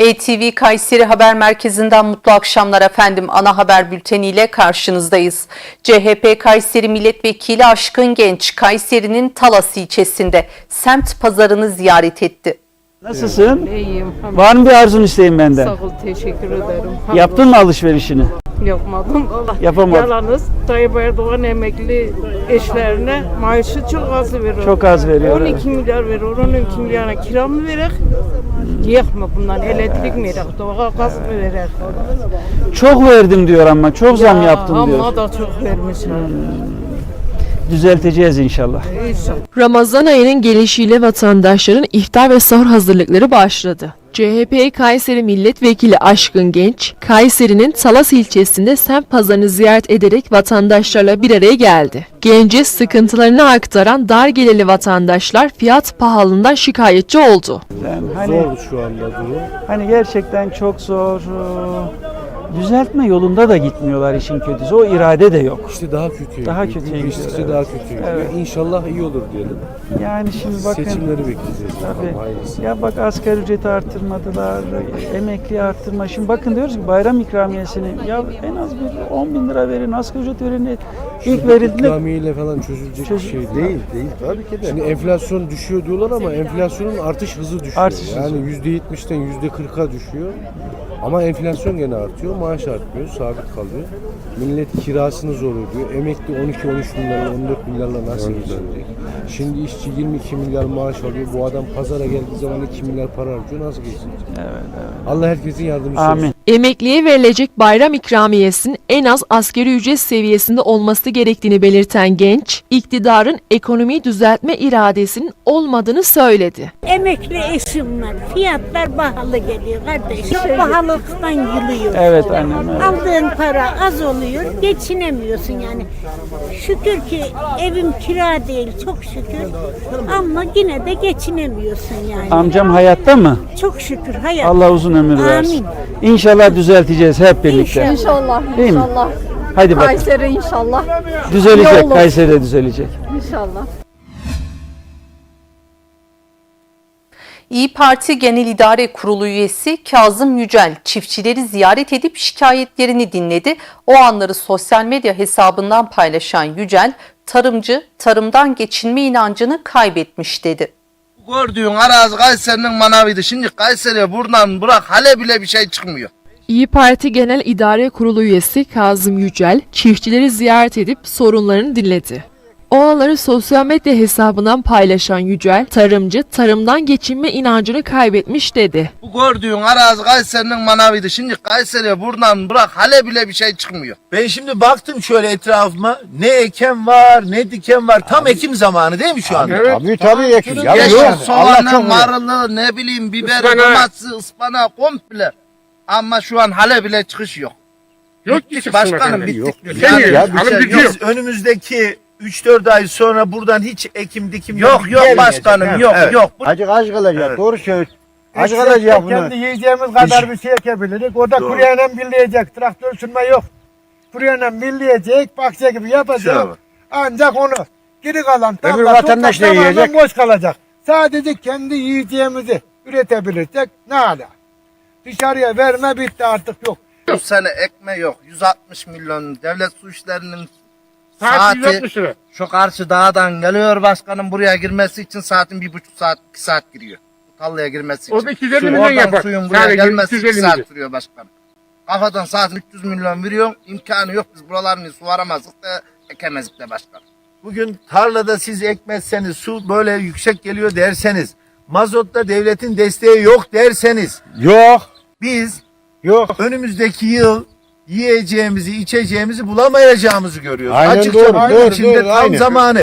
ATV Kayseri Haber Merkezi'nden mutlu akşamlar efendim. Ana haber bülteniyle karşınızdayız. CHP Kayseri Milletvekili Aşkın Genç, Kayseri'nin Talas ilçesinde semt pazarını ziyaret etti. Nasılsın? İyiyim. Var mı bir arzun isteğin benden? Sağ ol, teşekkür ederim. Yaptın mı alışverişini? Yapmadım. Allah Yapamadın. Yalnız Tayyip Erdoğan emekli eşlerine maaşı çok az veriyor. Çok az veriyor, 12 evet. milyar veriyor. 12 milyara kira mı verek? Yiyek mi bundan? Elektrik mi verek? Doğal gaz mı verek? Çok verdim diyor ama çok zam Ya, yaptım Ama diyor. da çok vermişler. Düzelteceğiz inşallah. İnşallah. Ramazan ayının gelişiyle vatandaşların iftar ve sahur hazırlıkları başladı. CHP Kayseri Milletvekili Aşkın Genç, Kayseri'nin Talas ilçesinde semt pazarını ziyaret ederek vatandaşlarla bir araya geldi. Gence sıkıntılarını aktaran dar gelirli vatandaşlar fiyat pahalılığından şikayetçi oldu. Yani hani, Zor şu anda durum. hani gerçekten çok zor. Düzeltme yolunda da gitmiyorlar işin kötüsü. O irade de yok. İşte daha kötü. Daha kötüye Geçtikçe gidiyor, daha kötü. Evet. İnşallah iyi olur diyelim. Yani şimdi bakın. Seçimleri bekleyeceğiz. Tabii. Ya bak asgari ücreti arttırmadılar, emekli arttırma. Şimdi bakın diyoruz ki bayram ikramiyesini ya en az bir 10 bin lira verin, asgari ücret verin. İlk verildiğinde İkramiyeyle falan çözülecek Çözül- bir şey değil. Değil tabii ki de. Şimdi enflasyon düşüyor diyorlar ama enflasyonun artış hızı düşüyor. Artış hızı. yani %70'ten %40'a düşüyor. Ama enflasyon gene artıyor, maaş artmıyor, sabit kalıyor. Millet kirasını zor ödüyor. Emekli 12-13 milyarla, 14 milyarla nasıl geçinecek? Şimdi işçi 22 milyar maaş alıyor. Bu adam pazara geldiği zaman 2 milyar para harcıyor. Nasıl geçinecek? Allah herkesin yardımcısı olsun. Emekliye verilecek bayram ikramiyesinin en az asgari ücret seviyesinde olması gerektiğini belirten Genç, iktidarın ekonomiyi düzeltme iradesinin olmadığını söyledi. Emekli eşim var. Fiyatlar pahalı geliyor kardeşim. Pahalılıktan yılıyor. Evet annem. evet. Aldığın para az oluyor, geçinemiyorsun yani. Şükür ki evim kira değil, çok şükür. Ama yine de geçinemiyorsun yani. Amcam hayatta mı? Çok şükür hayat. Allah uzun ömür versin. Amin. İnşallah düzelteceğiz hep birlikte. İnşallah. İnşallah, Değil mi? inşallah. Hadi bak. Kayseri inşallah, Düzelecek. olur. Kayseri'de düzelecek. inşallah. İyi Parti Genel İdare Kurulu üyesi Kazım Yücel çiftçileri ziyaret edip şikayetlerini dinledi. O anları sosyal medya hesabından paylaşan Yücel, tarımcı tarımdan geçinme inancını kaybetmiş dedi. Gördüğün arazi Kayseri'nin manavıydı. Şimdi Kayseri'ye buradan bırak hale bile bir şey çıkmıyor. İyi Parti Genel İdare Kurulu üyesi Kazım Yücel, çiftçileri ziyaret edip sorunlarını dinledi. O anları sosyal medya hesabından paylaşan Yücel, tarımcı tarımdan geçinme inancını kaybetmiş dedi. Bu gördüğün arazi Kayseri'nin manavıydı. Şimdi Kayseri'ye buradan bırak hale bile bir şey çıkmıyor. Ben şimdi baktım şöyle etrafıma. Ne eken var, ne diken var. Tam ekim zamanı değil mi şu anda? Tabii tabii ekin. Ya Yeşil soğanı, marılı, ne bileyim biberi, domatesi, ıspanağı komple. Ama şu an hale bile çıkış yok. Yok bittik başkanım bittik. Yani Ya bir şey yok. Biz önümüzdeki 3-4 ay sonra buradan hiç ekim dikim Yok yok gelmeyecek, başkanım yok Evet. yok. Acık az kalacak. Evet. Doğru söylüyor. Az kalacak bunu. Kendi yiyeceğimiz kadar bir şey ekebiliriz. O da Doğru. kuruyeyle billeyecek. Traktör sürme yok. Kuruyeyle billeyecek. Bahçe gibi yapacak. Ancak onu. Geri kalan Öbür vatandaş ne tamamen yiyecek? boş kalacak. Sadece kendi yiyeceğimizi üretebilirsek ne ala. Dışarıya verme bitti artık yok. Bu sene ekme yok. 160 milyon devlet su işlerinin saati şu karşı dağdan geliyor başkanım buraya girmesi için saatin bir buçuk saat iki saat giriyor. Bu tarlaya girmesi için. Orada 250 Şu milyon oradan yapar. suyun buraya Sadece gelmesi 250 iki saat sürüyor başkanım. Kafadan saatin 300 milyon veriyor. imkanı yok biz buralarını su aramazdık da ekemezdik de başkanım. Bugün tarlada siz ekmezseniz, su böyle yüksek geliyor derseniz, mazotta devletin desteği yok derseniz, Yok. Biz Yok. önümüzdeki yıl yiyeceğimizi, içeceğimizi bulamayacağımızı görüyoruz. Aynen Açıkça doğru, bunun doğru, içinde doğru, tam aynen. zamanı.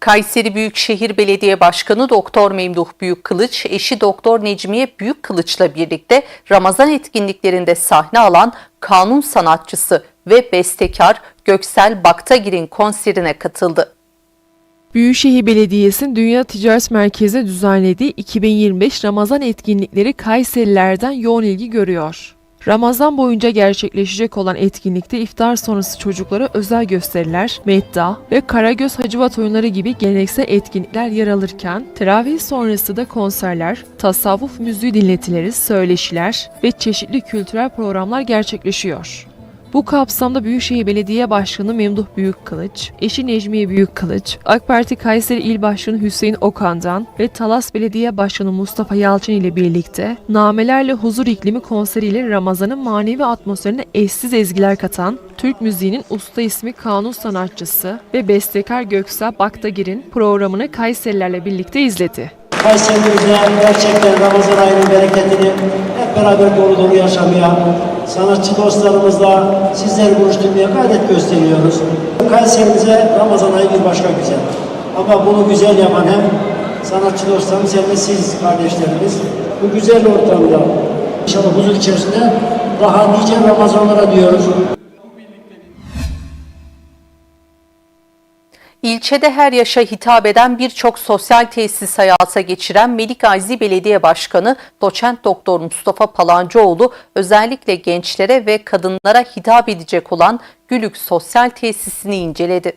Kayseri Büyükşehir Belediye Başkanı Doktor Memduh Büyükkılıç, eşi Doktor Necmiye Büyükkılıç'la birlikte Ramazan etkinliklerinde sahne alan kanun sanatçısı ve bestekar Göksel Baktagir'in konserine katıldı. Büyükşehir Belediyesi'nin Dünya Ticaret Merkezi'nde düzenlediği 2025 Ramazan etkinlikleri Kayserilerden yoğun ilgi görüyor. Ramazan boyunca gerçekleşecek olan etkinlikte iftar sonrası çocuklara özel gösteriler, medda ve Karagöz Hacivat oyunları gibi geleneksel etkinlikler yer alırken, teravih sonrası da konserler, tasavvuf müziği dinletileri, söyleşiler ve çeşitli kültürel programlar gerçekleşiyor. Bu kapsamda Büyükşehir Belediye Başkanı Memduh Büyükkılıç, eşi Necmiye Büyükkılıç, AK Parti Kayseri İl Başkanı Hüseyin Okan'dan ve Talas Belediye Başkanı Mustafa Yalçın ile birlikte Namelerle Huzur İklimi konseriyle Ramazan'ın manevi atmosferine eşsiz ezgiler katan Türk müziğinin usta ismi kanun sanatçısı ve bestekar Göksel Baktagir'in programını Kayserilerle birlikte izledi. Kayserimizde gerçekten Ramazan ayının bereketini hep beraber dolu dolu yaşamaya, sanatçı dostlarımızla sizleri buluşturmaya gayret gösteriyoruz. Kayserimize Ramazan ayı bir başka güzel. Ama bunu güzel yapan hem sanatçı dostlarımız hem de siz kardeşlerimiz. Bu güzel ortamda inşallah huzur içerisinde daha nice Ramazanlara diyoruz. İlçede her yaşa hitap eden birçok sosyal tesis hayata geçiren Melik Gazi Belediye Başkanı Doçent Doktor Mustafa Palancıoğlu özellikle gençlere ve kadınlara hitap edecek olan Gülük Sosyal Tesisini inceledi.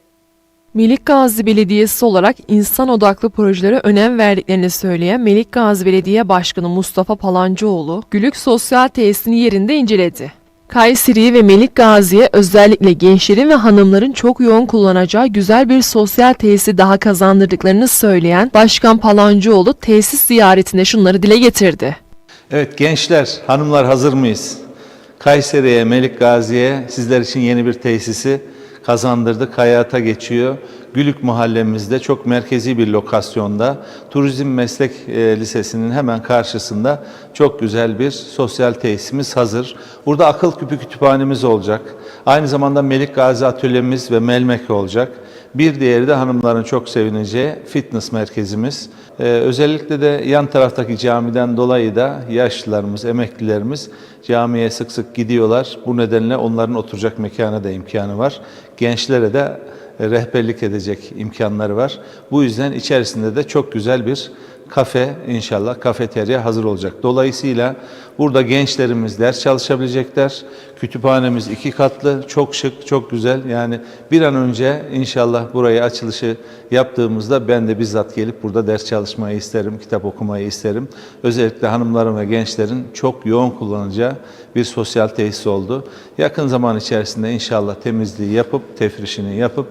Melik Gazi Belediyesi olarak insan odaklı projelere önem verdiklerini söyleyen Melik Gazi Belediye Başkanı Mustafa Palancıoğlu, Gülük Sosyal Tesisini yerinde inceledi. Kayseri'ye ve Melik Gazi'ye özellikle gençlerin ve hanımların çok yoğun kullanacağı güzel bir sosyal tesisi daha kazandırdıklarını söyleyen Başkan Palancıoğlu tesis ziyaretinde şunları dile getirdi. Evet gençler, hanımlar hazır mıyız? Kayseri'ye, Melik Gazi'ye sizler için yeni bir tesisi kazandırdık, hayata geçiyor. Gülük mahallemizde çok merkezi bir lokasyonda Turizm Meslek e, Lisesi'nin hemen karşısında çok güzel bir sosyal tesisimiz hazır. Burada akıl küpü kütüphanemiz olacak. Aynı zamanda Melik Gazi atölyemiz ve Melmek olacak. Bir diğeri de hanımların çok sevineceği fitness merkezimiz. Ee, özellikle de yan taraftaki camiden dolayı da yaşlılarımız, emeklilerimiz camiye sık sık gidiyorlar. Bu nedenle onların oturacak mekana da imkanı var. Gençlere de rehberlik edecek imkanları var. Bu yüzden içerisinde de çok güzel bir kafe inşallah kafeterya hazır olacak. Dolayısıyla burada gençlerimiz ders çalışabilecekler. Kütüphanemiz iki katlı, çok şık, çok güzel. Yani bir an önce inşallah burayı açılışı yaptığımızda ben de bizzat gelip burada ders çalışmayı isterim, kitap okumayı isterim. Özellikle hanımların ve gençlerin çok yoğun kullanacağı bir sosyal tesis oldu. Yakın zaman içerisinde inşallah temizliği yapıp, tefrişini yapıp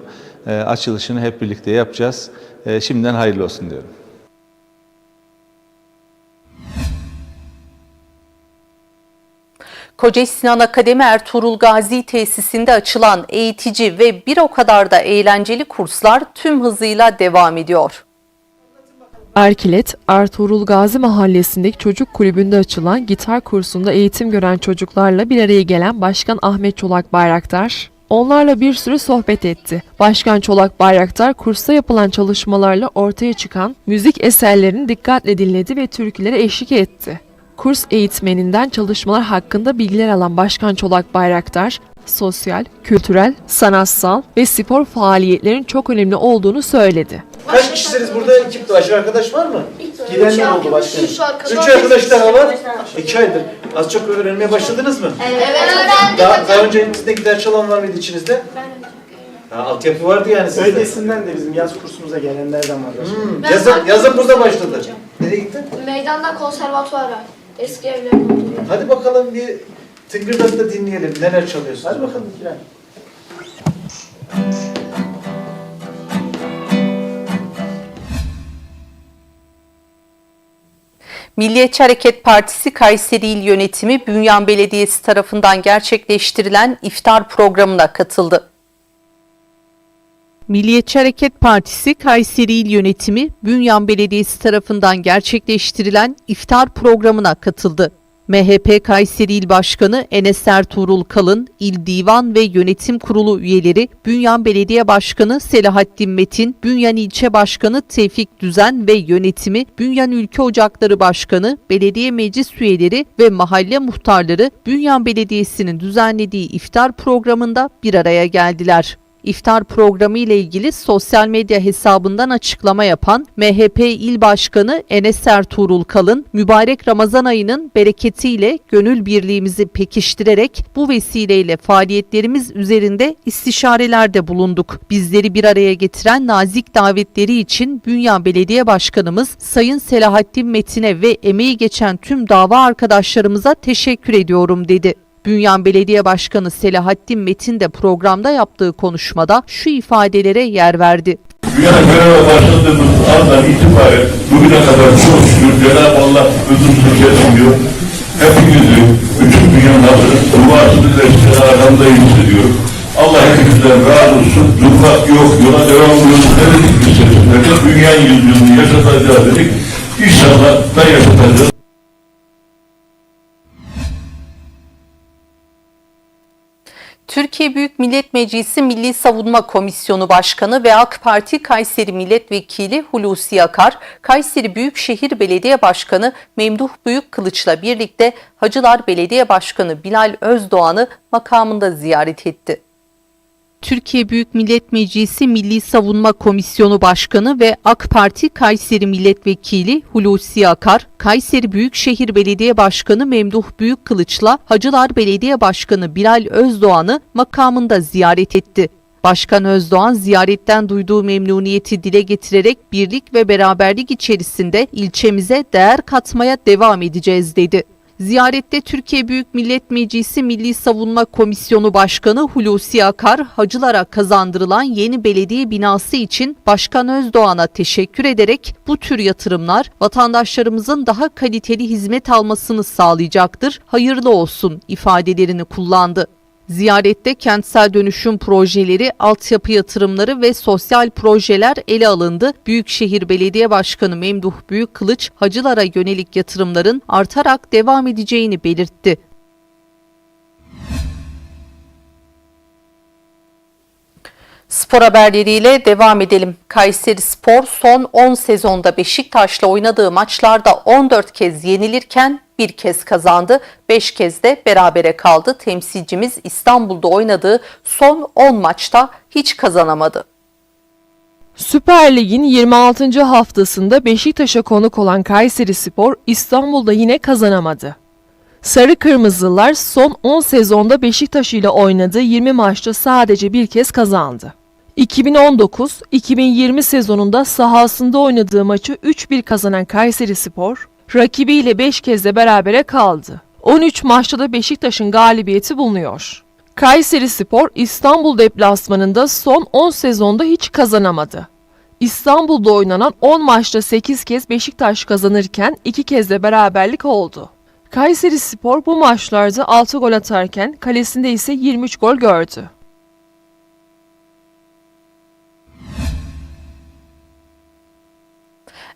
e, açılışını hep birlikte yapacağız. E, şimdiden hayırlı olsun diyorum. Koca Sinan Akademi Ertuğrul Gazi tesisinde açılan eğitici ve bir o kadar da eğlenceli kurslar tüm hızıyla devam ediyor. Erkilet, Ertuğrul Gazi Mahallesi'ndeki çocuk kulübünde açılan gitar kursunda eğitim gören çocuklarla bir araya gelen Başkan Ahmet Çolak Bayraktar, onlarla bir süre sohbet etti. Başkan Çolak Bayraktar, kursta yapılan çalışmalarla ortaya çıkan müzik eserlerini dikkatle dinledi ve türkülere eşlik etti. Kurs eğitmeninden çalışmalar hakkında bilgiler alan Başkan Çolak Bayraktar, sosyal, kültürel, sanatsal ve spor faaliyetlerin çok önemli olduğunu söyledi. Kaç kişisiniz burada? Ekip başka arkadaş var mı? Gidenler oldu başkanım. Üç arkadaş daha var. İki aydır. Az çok öğrenmeye başladınız mı? Evet öğrendik. Daha, daha önce elinizde gider çalan var mıydı içinizde? Ha, altyapı vardı yani sizde. Öncesinden de bizim yaz kursumuza gelenlerden var. Hmm, yazın, yazın burada başladı. Nereye gitti? Meydanda konservatuara. Eski evlerin olduğu yer. Hadi bakalım bir tıngırdat da dinleyelim. Neler çalıyorsun? Hadi bakalım Kiran. Milliyetçi Hareket Partisi Kayseri İl Yönetimi Bünyan Belediyesi tarafından gerçekleştirilen iftar programına katıldı. Milliyetçi Hareket Partisi Kayseri İl Yönetimi Bünyan Belediyesi tarafından gerçekleştirilen iftar programına katıldı. MHP Kayseri İl Başkanı Enes Ertuğrul Kalın, İl Divan ve Yönetim Kurulu üyeleri, Bünyan Belediye Başkanı Selahattin Metin, Bünyan İlçe Başkanı Tevfik Düzen ve yönetimi, Bünyan Ülke Ocakları Başkanı, belediye meclis üyeleri ve mahalle muhtarları Bünyan Belediyesi'nin düzenlediği iftar programında bir araya geldiler. İftar programı ile ilgili sosyal medya hesabından açıklama yapan MHP İl Başkanı Enes Ertuğrul Kalın, mübarek Ramazan ayının bereketiyle gönül birliğimizi pekiştirerek bu vesileyle faaliyetlerimiz üzerinde istişarelerde bulunduk. Bizleri bir araya getiren nazik davetleri için Bünyan Belediye Başkanımız Sayın Selahattin Metin'e ve emeği geçen tüm dava arkadaşlarımıza teşekkür ediyorum dedi. Bünyan Belediye Başkanı Selahattin Metin de programda yaptığı konuşmada şu ifadelere yer verdi. Dünyada göreve başladığımız andan itibaren bugüne kadar çok şükür Cenab-ı Allah ödülsüz etmiyor. Hepimizi, bütün dünyanın duasını ve selamındayım hissediyor. Allah hepimizden razı olsun. Durmak yok, yola devam ediyoruz. Dedik bir sesinde. Dünya yüzyılını yaşatacağız dedik. İnşallah da yaşatacağız. Türkiye Büyük Millet Meclisi Milli Savunma Komisyonu Başkanı ve AK Parti Kayseri Milletvekili Hulusi Akar, Kayseri Büyükşehir Belediye Başkanı Memduh Büyükkılıç'la birlikte Hacılar Belediye Başkanı Bilal Özdoğan'ı makamında ziyaret etti. Türkiye Büyük Millet Meclisi Milli Savunma Komisyonu Başkanı ve AK Parti Kayseri Milletvekili Hulusi Akar, Kayseri Büyükşehir Belediye Başkanı Memduh Büyükkılıç'la Hacılar Belediye Başkanı Bilal Özdoğan'ı makamında ziyaret etti. Başkan Özdoğan ziyaretten duyduğu memnuniyeti dile getirerek birlik ve beraberlik içerisinde ilçemize değer katmaya devam edeceğiz dedi. Ziyarette Türkiye Büyük Millet Meclisi Milli Savunma Komisyonu Başkanı Hulusi Akar, hacılara kazandırılan yeni belediye binası için Başkan Özdoğan'a teşekkür ederek bu tür yatırımlar vatandaşlarımızın daha kaliteli hizmet almasını sağlayacaktır, hayırlı olsun ifadelerini kullandı. Ziyarette kentsel dönüşüm projeleri, altyapı yatırımları ve sosyal projeler ele alındı. Büyükşehir Belediye Başkanı Memduh Büyükkılıç, hacılara yönelik yatırımların artarak devam edeceğini belirtti. Spor haberleriyle devam edelim. Kayseri Spor son 10 sezonda Beşiktaş'la oynadığı maçlarda 14 kez yenilirken bir kez kazandı, 5 kez de berabere kaldı. Temsilcimiz İstanbul'da oynadığı son 10 maçta hiç kazanamadı. Süper Lig'in 26. haftasında Beşiktaş'a konuk olan Kayseri Spor İstanbul'da yine kazanamadı. Sarı Kırmızılar son 10 sezonda Beşiktaş ile oynadığı 20 maçta sadece bir kez kazandı. 2019-2020 sezonunda sahasında oynadığı maçı 3-1 kazanan Kayseri Spor, rakibiyle 5 kez de berabere kaldı. 13 maçta da Beşiktaş'ın galibiyeti bulunuyor. Kayseri Spor İstanbul deplasmanında son 10 sezonda hiç kazanamadı. İstanbul'da oynanan 10 maçta 8 kez Beşiktaş kazanırken 2 kez de beraberlik oldu. Kayseri Spor bu maçlarda 6 gol atarken kalesinde ise 23 gol gördü.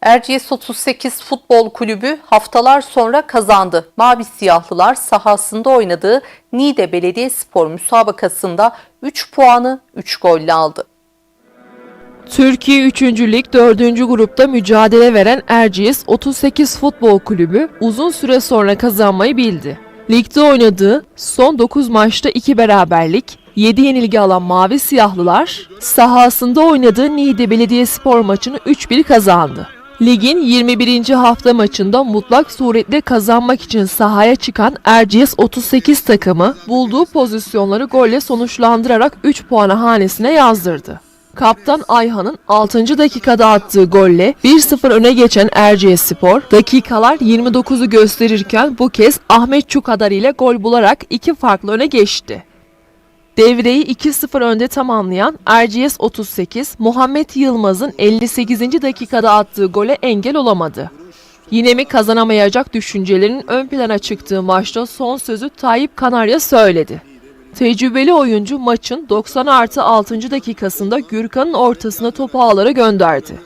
Erciyes 38 Futbol Kulübü haftalar sonra kazandı. Mavi Siyahlılar sahasında oynadığı Niğde Belediyespor müsabakasında 3 puanı 3 golle aldı. Türkiye 3. Lig 4. grupta mücadele veren Erciyes 38 Futbol Kulübü uzun süre sonra kazanmayı bildi. Ligde oynadığı son 9 maçta 2 beraberlik, 7 yenilgi alan Mavi Siyahlılar sahasında oynadığı Niğde Belediyespor maçını 3-1 kazandı. Ligin 21. hafta maçında mutlak suretle kazanmak için sahaya çıkan Erciyes 38 takımı bulduğu pozisyonları golle sonuçlandırarak 3 puanı hanesine yazdırdı. Kaptan Ayhan'ın 6. dakikada attığı golle 1-0 öne geçen Erciyesspor dakikalar 29'u gösterirken bu kez Ahmet Çukadar ile gol bularak iki farklı öne geçti. Devreyi 2-0 önde tamamlayan Erciyes 38, Muhammed Yılmaz'ın 58. dakikada attığı gole engel olamadı. Yine mi kazanamayacak düşüncelerinin ön plana çıktığı maçta son sözü Tayyip Kanarya söyledi. Tecrübeli oyuncu maçın 90 artı 6. dakikasında Gürkan'ın ortasına topu ağlara gönderdi.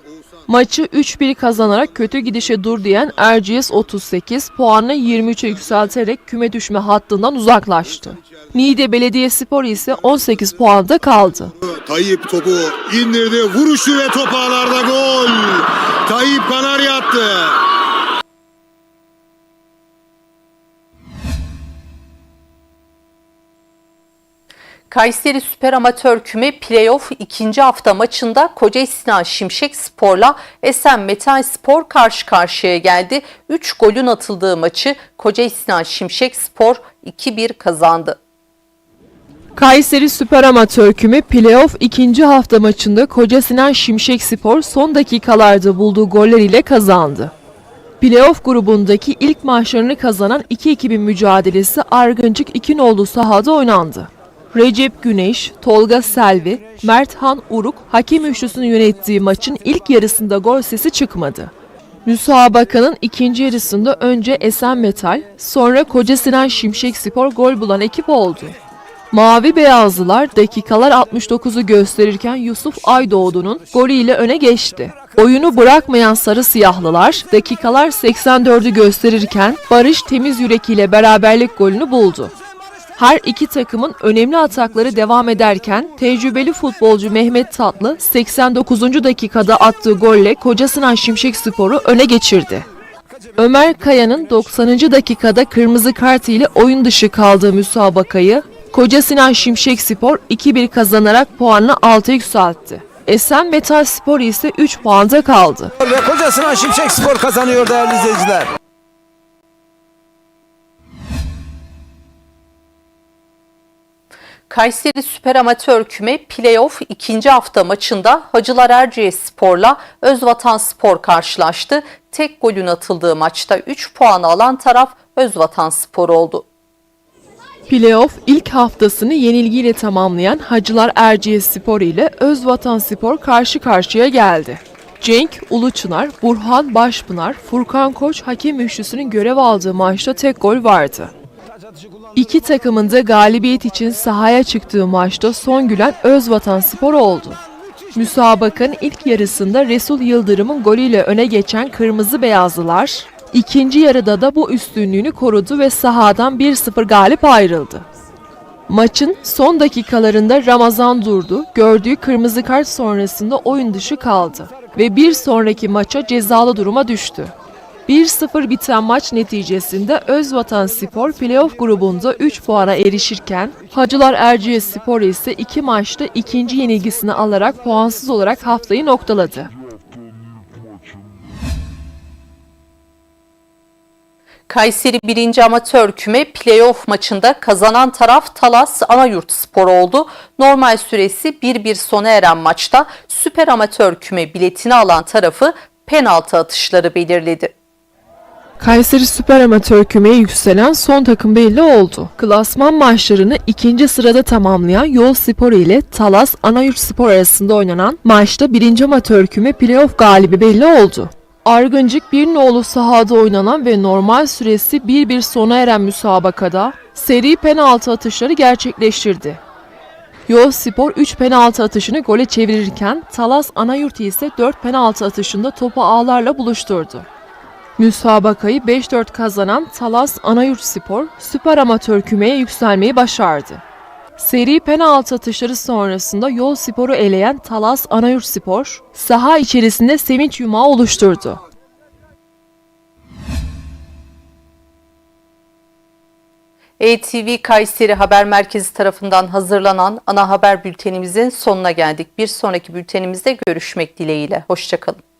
Maçı 3-1 kazanarak kötü gidişe dur diyen Erciyes 38 puanını 23'e yükselterek küme düşme hattından uzaklaştı. Niğde Belediyespor ise 18 puanda kaldı. Tayyip topu indirdi. Vuruşu ve top ağlarda gol. Tayyip Kanarya attı. Kayseri Süper Amatör Küme Playoff ikinci hafta maçında Koca Sinan Şimşek Spor'la Esen Metal Spor karşı karşıya geldi. 3 golün atıldığı maçı Koca Sinan Şimşek Spor 2-1 kazandı. Kayseri Süper Amatör Küme Playoff ikinci hafta maçında Koca Sinan Şimşek Spor son dakikalarda bulduğu goller ile kazandı. Playoff grubundaki ilk maçlarını kazanan iki ekibin mücadelesi Argıncık 2 nolu sahada oynandı. Recep Güneş, Tolga Selvi, Mert Han Uruk hakem üçlüsünün yönettiği maçın ilk yarısında gol sesi çıkmadı. Müsabakanın ikinci yarısında önce Esen Metal, sonra Koca Sinan Şimşek Spor gol bulan ekip oldu. Mavi Beyazlılar dakikalar 69'u gösterirken Yusuf Aydoğdu'nun golüyle öne geçti. Oyunu bırakmayan Sarı Siyahlılar dakikalar 84'ü gösterirken Barış Temiz Yürek ile beraberlik golünü buldu. Her iki takımın önemli atakları devam ederken tecrübeli futbolcu Mehmet Tatlı 89. dakikada attığı golle Koca Sinan Şimşek Spor'u öne geçirdi. Ömer Kaya'nın 90. dakikada kırmızı kart ile oyun dışı kaldığı müsabakayı Koca Sinan Şimşek Spor 2-1 kazanarak puanını 6'ya yükseltti. Esen Metal Spor ise 3 puanda kaldı. Ve Koca Sinan Şimşek Spor kazanıyor değerli izleyiciler. Kayseri Süper Amatör Küme Playoff ikinci hafta maçında Hacılar Erciyes Spor'la Özvatan Spor karşılaştı. Tek golün atıldığı maçta 3 puan alan taraf Özvatan Spor oldu. Playoff ilk haftasını yenilgiyle tamamlayan Hacılar Erciyes Spor ile Özvatan Spor karşı karşıya geldi. Cenk Uluçınar, Burhan Başpınar, Furkan Koç hakem üçlüsünün görev aldığı maçta tek gol vardı. İki takımın da galibiyet için sahaya çıktığı maçta son gülen Özvatan Spor oldu. Müsabakanın ilk yarısında Resul Yıldırım'ın golüyle öne geçen Kırmızı Beyazlılar, ikinci yarıda da bu üstünlüğünü korudu ve sahadan 1-0 galip ayrıldı. Maçın son dakikalarında Ramazan durdu, gördüğü kırmızı kart sonrasında oyun dışı kaldı ve bir sonraki maça cezalı duruma düştü. 1-0 biten maç neticesinde Özvatan Spor playoff grubunda 3 puana erişirken Hacılar Erciyes Spor ise 2 maçta ikinci yenilgisini alarak puansız olarak haftayı noktaladı. Kayseri 1. Amatör Küme Playoff maçında kazanan taraf Talas Anayurt Spor oldu. Normal süresi 1-1 sona eren maçta Süper Amatör Küme biletini alan tarafı penaltı atışları belirledi. Kayseri Süper Amatör kümeye yükselen son takım belli oldu. Klasman maçlarını ikinci sırada tamamlayan Yol Spor ile Talas Anayurt Spor arasında oynanan maçta birinci amatör küme playoff galibi belli oldu. Argıncık bir nolu sahada oynanan ve normal süresi 1-1 sona eren müsabakada seri penaltı atışları gerçekleştirdi. Yol Spor 3 penaltı atışını gole çevirirken Talas Anayurt ise 4 penaltı atışında topu ağlarla buluşturdu. Müsabakayı 5-4 kazanan Talas Anayurt Spor süper amatör kümeye yükselmeyi başardı. Seri penaltı atışları sonrasında Yol Spor'u eleyen Talas Anayurt Spor saha içerisinde sevinç yumağı oluşturdu. ETV Kayseri Haber Merkezi tarafından hazırlanan ana haber bültenimizin sonuna geldik. Bir sonraki bültenimizde görüşmek dileğiyle. Hoşçakalın.